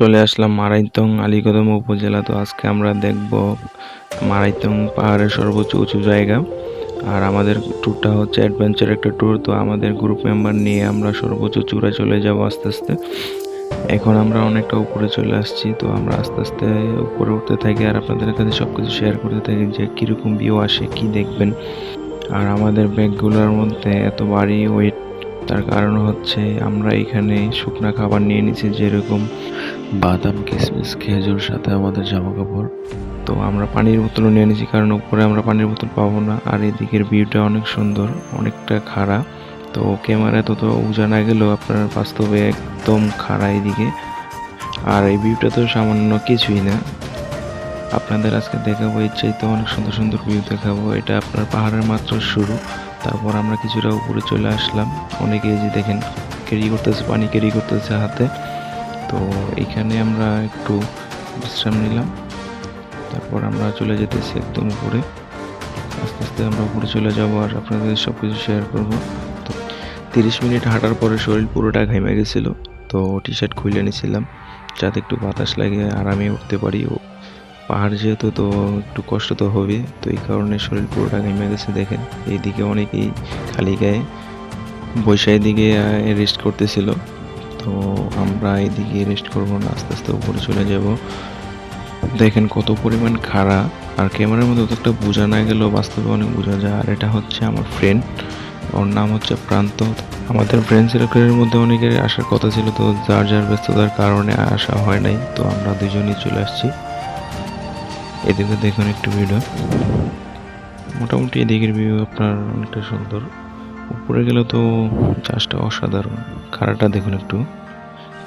চলে আসলাম মারাইতং আলীকদম উপজেলা। তো আজকে আমরা দেখব মারাইতং পাহাড়ের সর্বোচ্চ উঁচু জায়গা। আর আমাদের ট্যুরটা হচ্ছে অ্যাডভেঞ্চার একটা ট্যুর তো আমাদের গ্রুপ মেম্বার নিয়ে আমরা সর্বোচ্চ চূড়ায় চলে যাব আস্তে আস্তে। এখন আমরা অনেকটা উপরে চলে আসছি। তো আমরা আস্তে আস্তে উপরে উঠতে থাকি আর আপনাদের কাছে সব কিছু শেয়ার করতে থাকি যে কীরকম ভিউ আসে, কি দেখবেন। আর আমাদের ব্যাগগুলোর মধ্যে এত ভারী ওয়েট তার কারণ হচ্ছে আমরা এখানে শুকনা খাবার নিয়ে নিছি, যেরকম বাদাম কিশমিশ খেজুর, সাথে আমাদের জামা কাপড় তো আমরা পানির বোতলও নিয়ে নিয়েছি কারণ উপরে আমরা পানির বোতল পাবো না, আর এদিকের ভিউটা অনেক সুন্দর, অনেকটা খাড়া। তো ক্যামেরায় তত উজা না গেলেও আপনার বাস্তবে একদম খাড়া এদিকে। আর এই ভিউটা তো সামান্য কিছুই না। আপনাদের আজকে দেখাবো, এর তো অনেক সুন্দর সুন্দর ভিউ দেখাবো। এটা আপনার পাহাড়ের মাত্র শুরু। তারপর আমরা কিছুটা উপরে চলে আসলাম। অনেকে যে দেখেন ক্যারি করতেছে, পানি ক্যারি করতেছে হাতে। তো এখানে আমরা একটু বিশ্রাম নিলাম। তারপর আমরা চলে যেতেছি একদম উপরে। আস্তে আস্তে আমরা উপরে চলে যাব আর আপনাদের সব কিছু শেয়ার করব। তো তিরিশ মিনিট হাঁটার পরে শরীর পুরোটা ঘেমে গেছিল। তো টি শার্ট খুলে নিয়েছিলাম যাতে একটু বাতাস লাগে আরামে উঠতে পারি। পাহাড় যেহেতু, তো একটু কষ্ট তো হবে। তো এই কারণে শরীর পুরোটা ঘেমে গেছে দেখেন, এইদিকে অনেকেই খালি গায়ে বৈশা দিকে রেস্ট করতেছিল। তো আমরা এদিকে রেস্ট করব না, আস্তে আস্তে উপরে চলে যাব। দেখেন কত পরিমাণ খাড়া। আর ক্যামেরার মধ্যে অতটা বোঝা না গেলেও বাস্তবে অনেক বোঝা যায়। আর এটা হচ্ছে আমার ফ্রেন্ড ওর নাম হচ্ছে প্রান্ত। আমাদের ফ্রেন্ড সার্কেলের মধ্যে অনেকের আসার কথা ছিল, তো যার যার ব্যস্ততার কারণে আসা হয় নাই। তো আমরা দুজনেই চলে আসছি। এদিকে দেখুন একটু ভিডিও মোটামুটি এদিকের ভিউ আপনার অনেকটা সুন্দর। উপরে গেলে তো চাষটা অসাধারণ। খাড়াটা দেখুন একটু।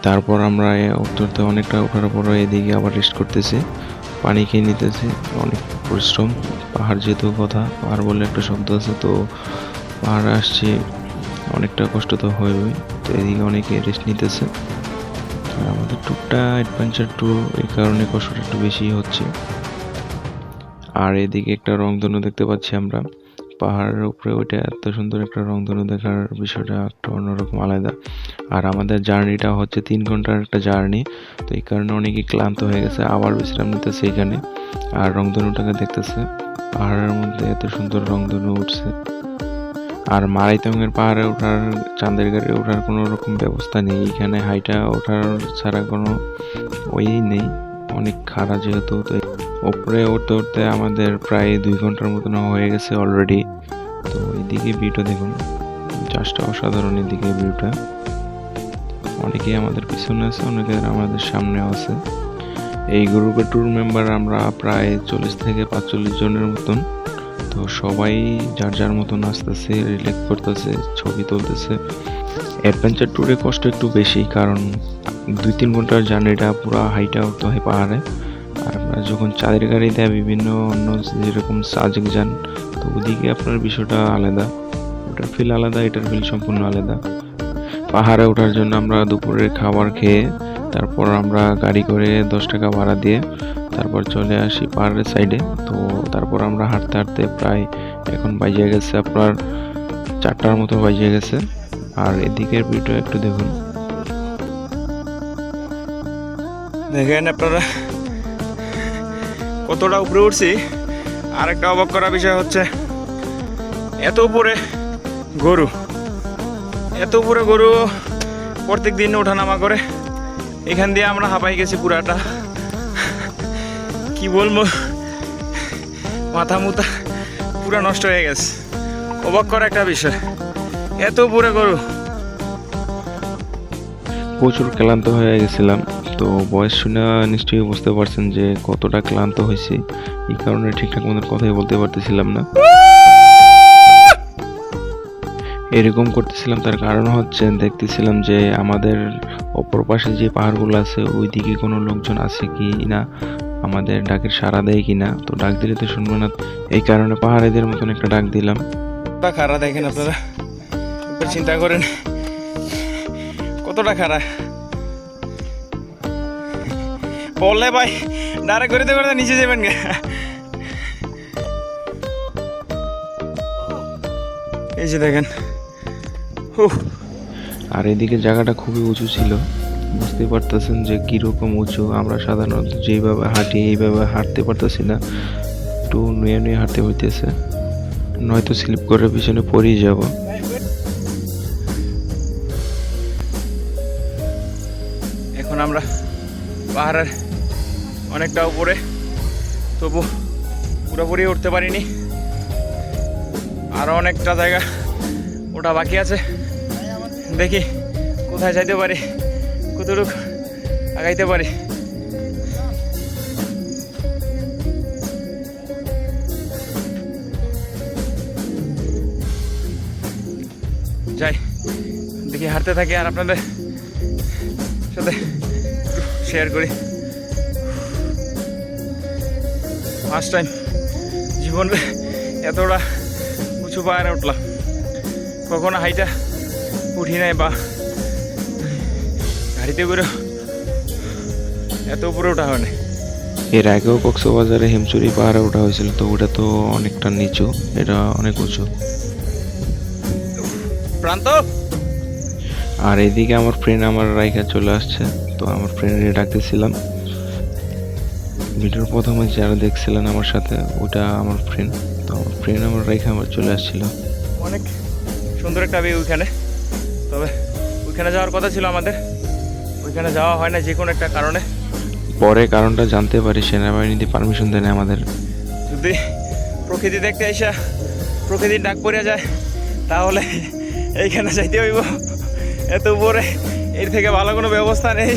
তারপর আমরা উঠতে অনেকটা ওঠার পর এদিকে আবার রেস্ট করতেছি। পানি খেয়ে নিতেছি। অনেক পরিশ্রম। পাহাড় যেহেতু কথা, পাহাড় বলে একটা শব্দ আছে, তো পাহাড়ে আসছি অনেকটা কষ্ট তো হবেই তো এদিকে অনেকে রেস্ট নিতেছে। আমাদের ট্যুরটা অ্যাডভেঞ্চার ট্যুর এই কারণে কষ্টটা একটু বেশি হচ্ছে। আর এদিকে একটা রংধনু দেখতে পাচ্ছি আমরা। পাহাড়ের উপরে ওইটা এত সুন্দর একটা রংধনু দেখার বিষয়টা একটা অন্যরকম আলাদা। আর আমাদের জার্নিটা হচ্ছে তিন ঘণ্টার একটা জার্নি, তো এই কারণে অনেকেই ক্লান্ত হয়ে গেছে। আবার বিশ্রাম নিতেছে এখানে। আর রংধনুটাকে দেখতেছে, পাহাড়ের মধ্যে এত সুন্দর রংধনু উঠছে। আর মারাইতঙ্গের পাহাড়ে ওঠার চাঁদের গাড়ি ওঠার কোনো রকম ব্যবস্থা নেই। এখানে হাইটা ওঠার ছাড়া কোনো ওই নেই। অনেক খাড়া যেহেতু, তো উপরে উঠতে উঠতে আমাদের প্রায় দুই ঘণ্টার মতন হয়ে গেছে অলরেডি তো এদিকে ভিউটা দেখুন চাষটা অসাধারণ এদিকে ভিউটা অনেকেই আমাদের পিছনে আছে অনেকে আমাদের সামনেও আছে। এই গ্রুপের ট্যুর মেম্বার আমরা প্রায় চল্লিশ থেকে পাঁচচল্লিশ জনের মতন। তো সবাই যার যার মতন আসতেছে রিলেক্ট করতেছে, ছবি তুলতেছে। অ্যাডভেঞ্চার ট্যুরে কষ্ট একটু বেশি, কারণ দুই তিন ঘণ্টার জার্নিটা পুরো হাইটা উঠতে হয় পাহাড়ে। আপনার যখন চাঁদের গাড়ি দেয় বিভিন্ন অন্য যেরকম সাজেক যান, তো ওদিকে আপনার বিষয়টা আলাদা। ওটার ফিল আলাদা, এটার ফিল সম্পূর্ণ আলাদা। পাহাড়ে ওঠার জন্য আমরা দুপুরের খাবার খেয়ে, তারপর আমরা গাড়ি করে দশ টাকা ভাড়া দিয়ে তারপর চলে আসি পাহাড়ের সাইডে তো তারপর আমরা হাঁটতে হাঁটতে প্রায় এখন বাজিয়ে গেছে আপনার চারটার মতো বাজিয়ে গেছে। আর এদিকের ভিডিও একটু দেখুন। দেখেন আপনারা কতটা উপরে উঠছি, আর একটা অবাক করা বিষয় হচ্ছে, এত উপরে গরু, এত উপরে গরু প্রত্যেক দিন ওঠানামা করে, এখান দিয়ে আমরা হাঁপাই গেছি পুরাটা। কি বলব? মাথা মুথা পুরা নষ্ট হয়ে গেছে। অবাক করা একটা বিষয়, এত উপরে গরু। প্রচুর ক্লান্ত হয়ে গেছিলাম। তো বয়স শুনে নিশ্চয়ই বুঝতে পারছেন যে কতটা ক্লান্ত হয়েছি। এই কারণে ঠিকঠাক মতো কথাই বলতে পারতেছিলাম না। এরকম করতেছিলাম, তার কারণ হচ্ছে দেখতেছিলাম যে আমাদের অপর পাশে যে পাহাড়গুলো আছে ওই দিকে কোনো লোকজন আছে কি না? আমাদের ডাকের সাড়া দেয় কি না? তো ডাক দিলে তো শুনব না। এই কারণে পাহাড়িদের মতন একটা ডাক দিলাম। খারা দেখেন আপনারা? চিন্তা করেন। কতটা খারা বললে ভাই ডাইরেক্ট করে দেবেন নিচে যাবেন এই যে দেখেন। আর এদিকে জায়গাটা খুবই উঁচু ছিল। বুঝতে পারতেছেন যে কীরকম উঁচু। আমরা সাধারণত যেইভাবে হাঁটি এইভাবে হাঁটতে পারতেছি না। একটু নুয়ে নুয়ে হাঁটতে হইতেছে। নয়তো স্লিপ করে পিছনে পড়েই যাব। এখন আমরা পাহাড়ের অনেকটা উপরে। তবু পুরোপুরি উঠতে পারিনি। আরও অনেকটা জায়গা ওটা বাকি আছে। দেখি কোথায় যাইতে পারি, কতটুকু আগাইতে পারি। যাই, দেখি হাঁটতে থাকি আর আপনাদের সাথে শেয়ার করি। ফার্স্ট টাইম জীবনে এতটা উঁচু পাহাড়ে উঠলাম। কখনো হাইটা উঠি নাই বা গাড়িতে করে এত উপরে ওঠা হয় না এর আগেও কক্সবাজারে হিমচুরি পাহাড়ে ওঠা হয়েছিল তো ওটা তো অনেকটা নিচু এটা অনেক উঁচু। প্রান্ত? আর এদিকে আমার ফ্রেন্ড আমার রাইখা চলে আসছে। তো আমার ফ্রেন্ডে ডাকতেছিলাম। ভিডিওর প্রথমে যারা দেখছিলেন আমার সাথে ওটা আমার ফ্রেন্ড তো আমার ফ্রেন্ড আমার রেখে আমার চলে আসছিল অনেক সুন্দর একটা ভিউ ওইখানে। তবে ওইখানে যাওয়ার কথা ছিল আমাদের। ওইখানে যাওয়া হয় না যে কোনো একটা কারণে। পরে কারণটা জানতে পারি সেনাবাহিনীতে পারমিশন দেয় না আমাদের। যদি প্রকৃতি দেখতে এসে প্রকৃতির ডাক পড়ে যায় তাহলে এইখানে যাইতে হইব। এত উপরে এর থেকে ভালো কোনো ব্যবস্থা নেই।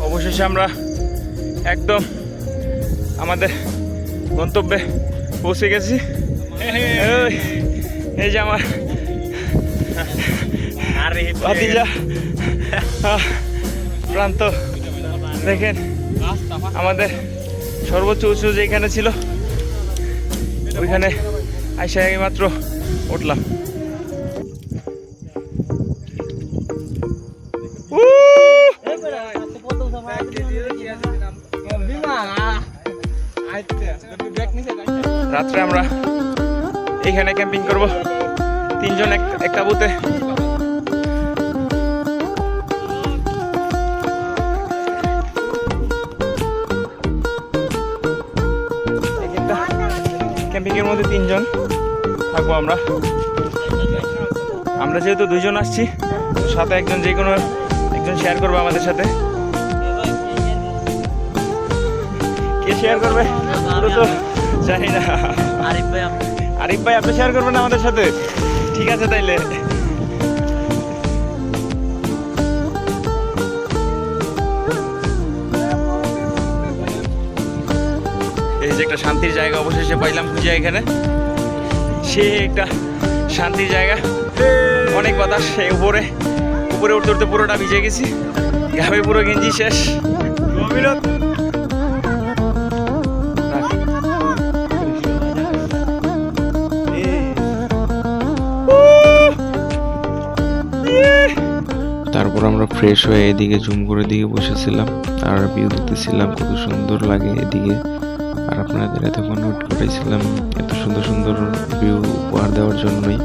অবশেষে আমরা একদম আমাদের গন্তব্যে পৌঁছে গেছি। এই- যে আমার ভাতিজা। প্রান্ত দেখেন আমাদের সর্বোচ্চ উঁচু যেখানে ছিল ওইখানে আইসা মাত্র উঠলাম! রাত্রে আমরা এইখানে ক্যাম্পিং করব। তিনজন এক- একটা বুথে ক্যাম্পিং এর মধ্যে তিনজন থাকব আমরা। আমরা যেহেতু দুইজন আসছি সাথে একজন যে কোনো একজন শেয়ার করবে আমাদের সাথে। কে শেয়ার করবে? তো জানি না। আরিফ ভাই আরিফ ভাই আপনি শেয়ার করবেন আমাদের সাথে? ঠিক আছে তাইলে। একটা শান্তির জায়গা অবশেষে পাইলাম খুঁজে এখানে। সে একটা শান্তির জায়গা। অনেক বাতাস উপরে। উপরে উঠতে উঠতে পুরোটা ভিজে গেছি। ঘামে পুরো গেঞ্জি শেষ। তারপর আমরা ফ্রেশ হয়ে এদিকে জুম করে দিকে বসেছিলাম। আর ভিউ দেখতেছিলাম কত সুন্দর লাগে এদিকে। আর আপনাদের এতক্ষণ নোট করেছিলাম, এত সুন্দর সুন্দর ভিউ উপহার দেওয়ার জন্যই।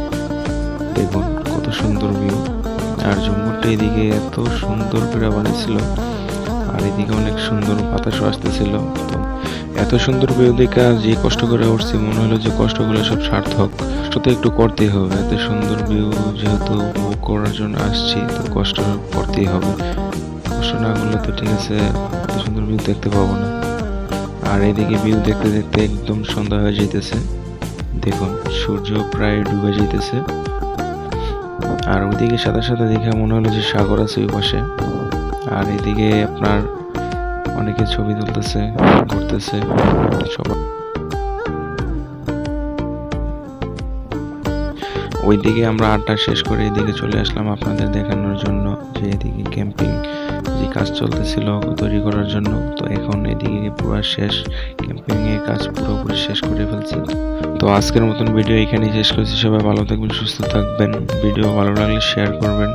দেখুন, কত সুন্দর ভিউ আর জুমুরটা এদিকে এত সুন্দর করে বানিয়েছিল আর এদিকে অনেক সুন্দর বাতাসও আসতেছিল। তো এত সুন্দর ভিউ দেখে যে কষ্ট করে উঠছি, মনে হলো যে কষ্টগুলো সব সার্থক। কষ্ট তো একটু করতেই হবে, এত সুন্দর ভিউ যেহেতু উপভোগ করার জন্য আসছি, তো কষ্ট করতেই হবে। কষ্ট না করলে তো ঠিক আছে, এত সুন্দর ভিউ দেখতে পাবো না। আর এদিকে ভিউ দেখতে দেখতে একদম সন্ধ্যা হয়ে যেতেছে দেখুন, সূর্য প্রায় ডুবে যেতেছে আর ওইদিকে সাদা সাদা দেখে মনে হলো যে সাগর আছে ওই পাশে। আর এদিকে আপনার অনেকে ছবি তুলতেছে, ঘুরতেছে, সবাই। ওইদিকে আমরা আড্ডা শেষ করে এদিকে চলে আসলাম আপনাদের দেখানোর জন্য যে এদিকে ক্যাম্পিং যে কাজ চলতেছিল তৈরি করার জন্য। তো এখন এদিকে পুরো শেষ, ক্যাম্পিং এর কাজ পুরোপুরি শেষ করে ফেলছে। তো আজকের মতন ভিডিও এখানেই শেষ করছি। সবাই ভালো থাকবেন, সুস্থ থাকবেন। ভিডিও ভালো লাগলে শেয়ার করবেন।